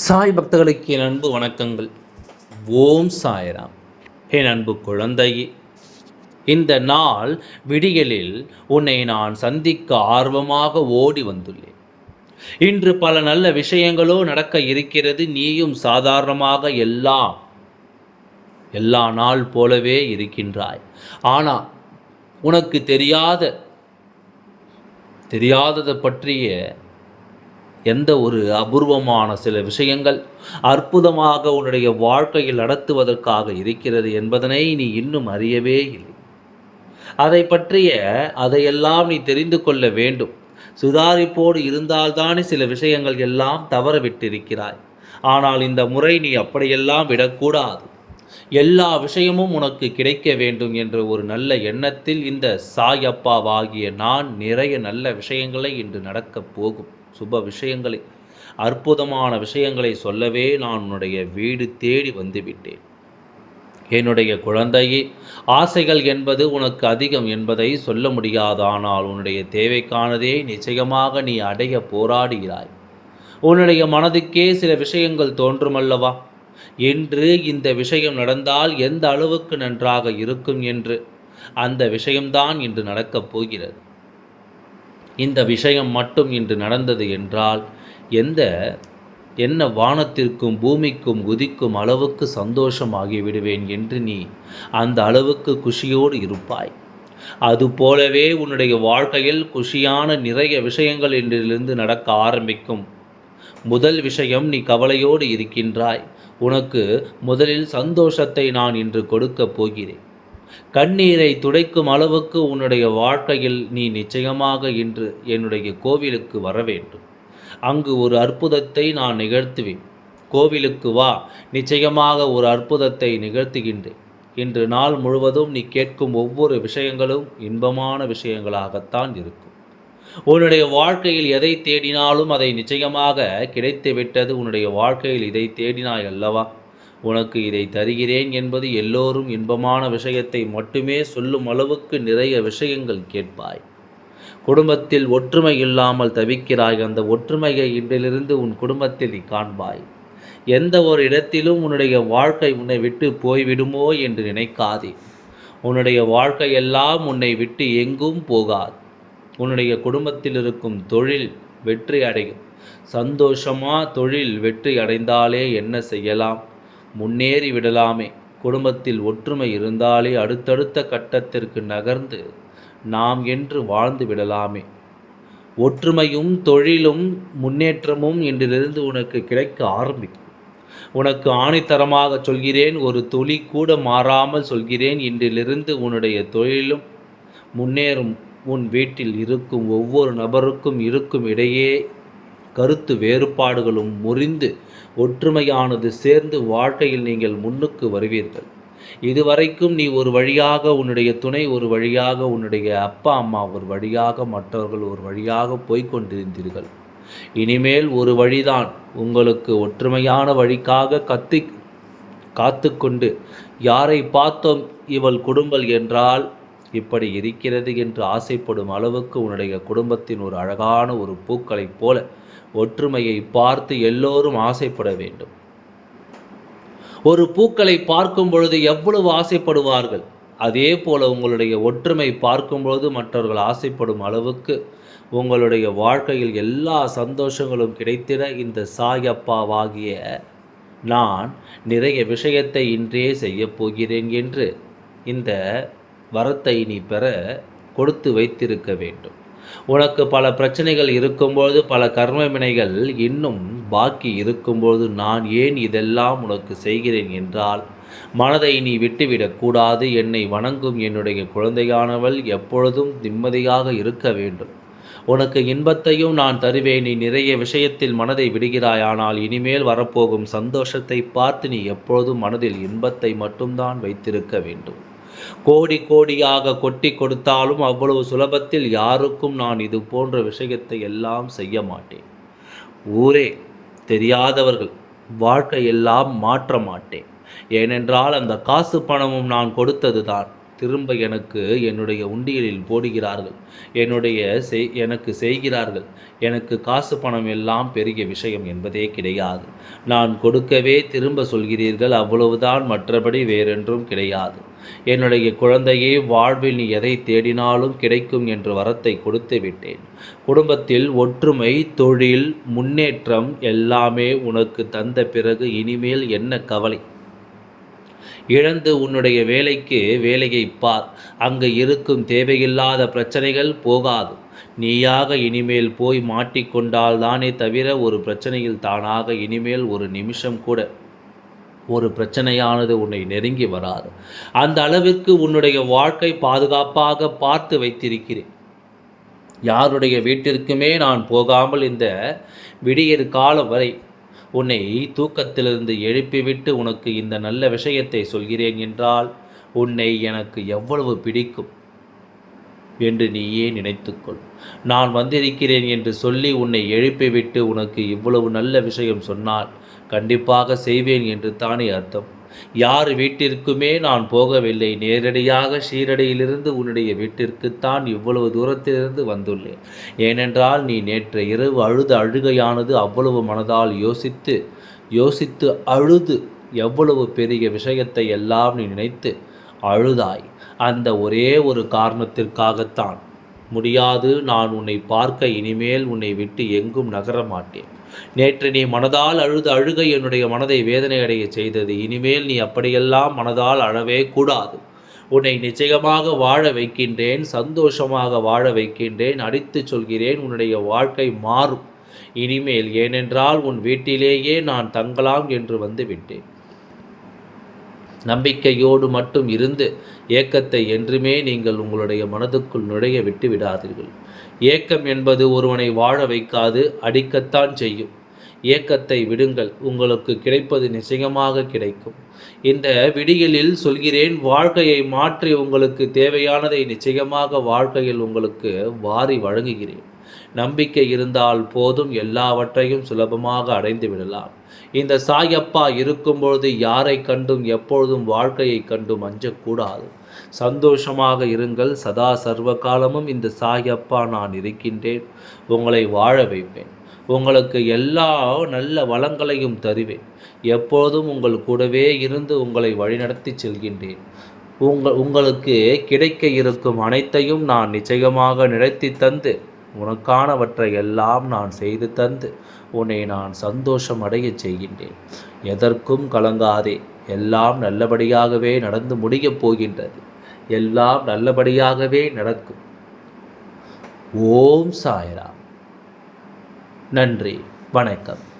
சாய் பக்தர்களுக்கு என் அன்பு வணக்கங்கள். ஓம் சாய்ராம். என் அன்பு குழந்தையே இந்த நாள் விடியலில் உன்னை நான் சந்திக்க ஆர்வமாக ஓடி வந்துள்ளேன். இன்று பல நல்ல விஷயங்களோ நடக்க இருக்கிறது நீயும் சாதாரணமாக எல்லாம் எல்லா நாள் போலவே இருக்கின்றாய். ஆனால் உனக்கு தெரியாத தெரியாததை பற்றிய எந்த ஒரு அபூர்வமான சில விஷயங்கள் அற்புதமாக உன்னுடைய வாழ்க்கையில் நடத்துவதற்காக இருக்கிறது என்பதனை நீ இன்னும் அறியவே இல்லை. அதை பற்றிய அதையெல்லாம் நீ தெரிந்து கொள்ள வேண்டும். சுதாரிப்போடு இருந்தால்தானே சில விஷயங்கள் எல்லாம் தவறவிட்டிருக்கிறாய். ஆனால் இந்த முறை நீ அப்படியெல்லாம் விடக்கூடாது. எல்லா விஷயமும் உனக்கு கிடைக்க வேண்டும் என்ற ஒரு நல்ல எண்ணத்தில் இந்த சாயப்பாவாகிய நான் நிறைய நல்ல விஷயங்களை இன்று நடக்கப் போகும். சுப விஷயங்களை அற்புதமான விஷயங்களை சொல்லவே நான் உன்னுடைய வீடு தேடி வந்துவிட்டேன். என்னுடைய குழந்தையே ஆசைகள் என்பது உனக்கு அதிகம் என்பதை சொல்ல முடியாது ஆனால் உன்னுடைய தேவைக்கானதே நிச்சயமாக நீ அடைய போராடுகிறாய். உன்னுடைய மனதுக்கே சில விஷயங்கள் தோன்றுமல்லவா? என்று இந்த விஷயம் நடந்தால் எந்த அளவுக்கு நன்றாக இருக்கும் என்று? அந்த விஷயம்தான் இன்று நடக்கப் போகிறது. இந்த விஷயம் மட்டும் இன்று நடந்தது என்றால் எந்த என்ன வானத்திற்கும் பூமிக்கும் குதிக்கும் அளவுக்கு சந்தோஷமாகி விடுவேன் என்று நீ அந்த அளவுக்கு குஷியோடு இருப்பாய். அதுபோலவே உன்னுடைய வாழ்க்கையில் குஷியான நிறைய விஷயங்கள் இன்றிலிருந்து நடக்க ஆரம்பிக்கும். முதல் விஷயம் நீ கவலையோடு இருக்கின்றாய். உனக்கு முதலில் சந்தோஷத்தை நான் இன்று கொடுக்கப் போகிறேன். கண்ணீரை துடைக்கும் அளவுக்கு உன்னுடைய வாழ்க்கையில் நீ நிச்சயமாக இன்று என்னுடைய கோவிலுக்கு வர வேண்டும். அங்கு ஒரு அற்புதத்தை நான் நிகழ்த்துவேன். கோவிலுக்கு வா நிச்சயமாக ஒரு அற்புதத்தை நிகழ்த்துகின்றேன். இன்று நாள் முழுவதும் நீ கேட்கும் ஒவ்வொரு விஷயங்களும் இன்பமான விஷயங்களாகத்தான் இருக்கும். உன்னுடைய வாழ்க்கையில் எதை தேடினாலும் அதை நிச்சயமாக கிடைத்து விட்டது உன்னுடைய வாழ்க்கையில் இதை தேடினாய் அல்லவா? உனக்கு இதை தருகிறேன் என்பது எல்லோரும் இன்பமான விஷயத்தை மட்டுமே சொல்லும் அளவுக்கு நிறைய விஷயங்கள் கேட்பாய். குடும்பத்தில் ஒற்றுமை இல்லாமல் தவிக்கிறாய். அந்த ஒற்றுமையை இன்றிலிருந்து உன் குடும்பத்தில் நீ காண்பாய். எந்த ஒரு இடத்திலும் உன்னுடைய வாழ்க்கை உன்னை விட்டு போய்விடுமோ என்று நினைக்காதே. உன்னுடைய வாழ்க்கையெல்லாம் உன்னை விட்டு எங்கும் போகாது. உன்னுடைய குடும்பத்தில் இருக்கும் தொழில் வெற்றி அடையும். சந்தோஷமாக தொழில் வெற்றி அடைந்தாலே என்ன செய்யலாம்? முன்னேறி விடலாமே. குடும்பத்தில் ஒற்றுமை இருந்தாலே அடுத்தடுத்த கட்டத்திற்கு நகர்ந்து நாம் என்று வாழ்ந்து விடலாமே. ஒற்றுமையும் தொழிலும் முன்னேற்றமும் இன்றிலிருந்து உனக்கு கிடைக்க ஆரம்பிக்கும். உனக்கு ஆணித்தரமாக சொல்கிறேன் ஒரு துளி கூட மாறாமல் சொல்கிறேன் இன்றிலிருந்து உன்னுடைய தொழிலும் முன்னேறும் உன் வீட்டில் இருக்கும் ஒவ்வொரு நபருக்கும் இருக்கும் இடையே கருத்து வேறுபாடுகளும் முறிந்து ஒற்றுமையானது சேர்ந்து வாழ்க்கையில் நீங்கள் முன்னுக்கு வருவீர்கள். இதுவரைக்கும் நீ ஒரு வழியாக உன்னுடைய துணை ஒரு வழியாக உன்னுடைய அப்பா அம்மா ஒரு வழியாக மற்றவர்கள் ஒரு வழியாக போய்கொண்டிருந்தீர்கள் இனிமேல் ஒரு வழிதான். உங்களுக்கு ஒற்றுமையான வழிக்காக கத்தி காத்து கொண்டு யாரை பார்த்தோம் இவள் குடும்பல் என்றால் இப்படி இருக்கிறது என்று ஆசைப்படும் அளவுக்கு உன்னுடைய குடும்பத்தின் ஒரு அழகான ஒரு பூக்களைப் போல ஒற்றுமையை பார்த்து எல்லோரும் ஆசைப்பட வேண்டும். ஒரு பூக்களை பார்க்கும் பொழுது எவ்வளவு ஆசைப்படுவார்கள்? அதே போல உங்களுடைய ஒற்றுமை பார்க்கும்பொழுது மற்றவர்கள் ஆசைப்படும் அளவுக்கு உங்களுடைய வாழ்க்கையில் எல்லா சந்தோஷங்களும் கிடைத்திட இந்த சாயப்பாவாகிய நான் நிறைய விஷயத்தை இன்றே செய்யப் போகிறேன் என்று இந்த வரத்தை நீ பெற கொடுத்து வைத்திருக்க வேண்டும். உனக்கு பல பிரச்சனைகள் இருக்கும்போது பல கர்ம வினைகள் இன்னும் பாக்கி இருக்கும்பொழுது நான் ஏன் இதெல்லாம் உனக்கு செய்கிறேன் என்றால் மனதை நீ விட்டுவிடக்கூடாது என்னை வணங்கும் என்னுடைய குழந்தையானவள் எப்பொழுதும் நிம்மதியாக இருக்க வேண்டும். உனக்கு இன்பத்தையும் நான் தருவேன். நீ நிறைய விஷயத்தில் மனதை விடுகிறாய். ஆனால் இனிமேல் வரப்போகும் சந்தோஷத்தை பார்த்து நீ எப்பொழுதும் மனதில் இன்பத்தை மட்டும்தான் வைத்திருக்க வேண்டும். கோடி கோடியாக கொட்டி கொடுத்தாலும் அவ்வளவு சுலபத்தில் யாருக்கும் நான் இது போன்ற விஷயத்தை எல்லாம் செய்ய மாட்டேன். ஊரே தெரியாதவர்கள் வாழ்க்கையெல்லாம் மாற்ற மாட்டேன். ஏனென்றால் அந்த காசு பணமும் நான் கொடுத்தது தான் திரும்ப எனக்கு என்னுடைய உண்டியலில் போடுகிறார்கள். என்னுடைய செய் எனக்கு செய்கிறார்கள். எனக்கு காசு பணம் எல்லாம் பெரிய விஷயம் என்பதே கிடையாது. நான் கொடுக்கவே திரும்ப சொல்கிறீர்கள். அவ்வளவுதான். மற்றபடி வேறென்றும் கிடையாது. என்னுடைய குழந்தையே வாழ்வில் நீ எதை தேடினாலும் கிடைக்கும் என்ற வரத்தை கொடுத்து விட்டேன். குடும்பத்தில் ஒற்றுமை தொழில் முன்னேற்றம் எல்லாமே உனக்கு தந்த பிறகு இனிமேல் என்ன கவலை? இழந்து உன்னுடைய வேலைக்கு வேலையை பார். அங்கு இருக்கும் தேவையில்லாத பிரச்சனைகள் போகாது. நீயாக இனிமேல் போய் மாட்டிக்கொண்டால் தானே தவிர ஒரு பிரச்சனையில் தானாக இனிமேல் ஒரு நிமிஷம் கூட ஒரு பிரச்சனையானது உன்னை நெருங்கி வராது. அந்த அளவிற்கு உன்னுடைய வாழ்க்கை பாதுகாப்பாக பார்த்து வைத்திருக்கிறேன். யாருடைய வீட்டிற்குமே நான் போகாமல் இந்த விடியற் காலம் வரை உன்னை தூக்கத்திலிருந்து எழுப்பிவிட்டு உனக்கு இந்த நல்ல விஷயத்தை சொல்கிறேன் என்றால் உன்னை எனக்கு எவ்வளவு பிடிக்கும் என்று நீயே நினைத்துக்கொள். நான் வந்திருக்கிறேன் என்று சொல்லி உன்னை எழுப்பிவிட்டு உனக்கு இவ்வளவு நல்ல விஷயம் சொன்னால் கண்டிப்பாக செய்வேன் என்று தானே அர்த்தம். யார் வீட்டிற்குமே நான் போகவில்லை. நேரடியாக ஷீரடியிலிருந்து உன்னுடைய வீட்டிற்குத்தான் இவ்வளவு தூரத்திலிருந்து வந்துள்ளேன். ஏனென்றால் நீ நேற்று இரவு அழுது அழுகையானது அவ்வளவு மனதால் யோசித்து யோசித்து அழுது எவ்வளவு பெரிய விஷயத்தை எல்லாம் நீ நினைத்து அழுதாய். அந்த ஒரே ஒரு காரணத்திற்காகத்தான் முடியாது. நான் உன்னை பார்க்க இனிமேல் உன்னை விட்டு எங்கும் நகர மாட்டேன் நேற்று நீ மனதால் அழுது அழுகை என்னுடைய மனதை வேதனை அடைய செய்தது. இனிமேல் நீ அப்படியெல்லாம் மனதால் அழவே கூடாது. உன்னை நிச்சயமாக வாழ வைக்கின்றேன் சந்தோஷமாக வாழ வைக்கின்றேன் அடித்து சொல்கிறேன் உன்னுடைய வாழ்க்கை மாறும். இனிமேல் ஏனென்றால் உன் வீட்டிலேயே நான் தங்கலாம் என்று வந்து விட்டேன். நம்பிக்கையோடு மட்டும் இருந்து ஏக்கத்தை என்றுமே நீங்கள் உங்களுடைய மனதுக்குள் நுழைய விட்டு விடாதீர்கள். ஏக்கம் என்பது ஒருவனை வாழ வைக்காது அடிக்கத்தான் செய்யும். ஏக்கத்தை விடுங்கள் உங்களுக்கு கிடைப்பது நிச்சயமாக கிடைக்கும். இந்த விடியலில் சொல்கிறேன் வாழ்க்கையை மாற்றி உங்களுக்கு தேவையானதை நிச்சயமாக வாழ்க்கையில் உங்களுக்கு வாரி வழங்குகிறேன். நம்பிக்கை இருந்தால் போதும் எல்லாவற்றையும் சுலபமாக அடைந்து விடலாம். இந்த சாயப்பா இருக்கும்பொழுது யாரை கண்டும் எப்பொழுதும் வாழ்க்கையை கண்டும் அஞ்சக்கூடாது சந்தோஷமாக இருங்கள். சதா சர்வ காலமும் இந்த சாயப்பா நான் இருக்கின்றேன். உங்களை வாழ வைப்பேன். உங்களுக்கு எல்லா நல்ல வளங்களையும் தருவேன். எப்போதும் உங்கள் கூடவே இருந்து உங்களை வழிநடத்தி செல்கின்றேன். உங்கள் உங்களுக்கு கிடைக்க இருக்கும் அனைத்தையும் நான் நிச்சயமாக நினைத்தி தந்து உனக்கானவற்றை எல்லாம் நான் செய்து தந்து உன்னை நான் சந்தோஷம் அடைய செய்கின்றேன். எதற்கும் கலங்காதே. எல்லாம் நல்லபடியாகவே நடந்து முடியப் போகின்றது. எல்லாம் நல்லபடியாகவே நடக்கும். ஓம் சாய்ராம். நன்றி. வணக்கம்.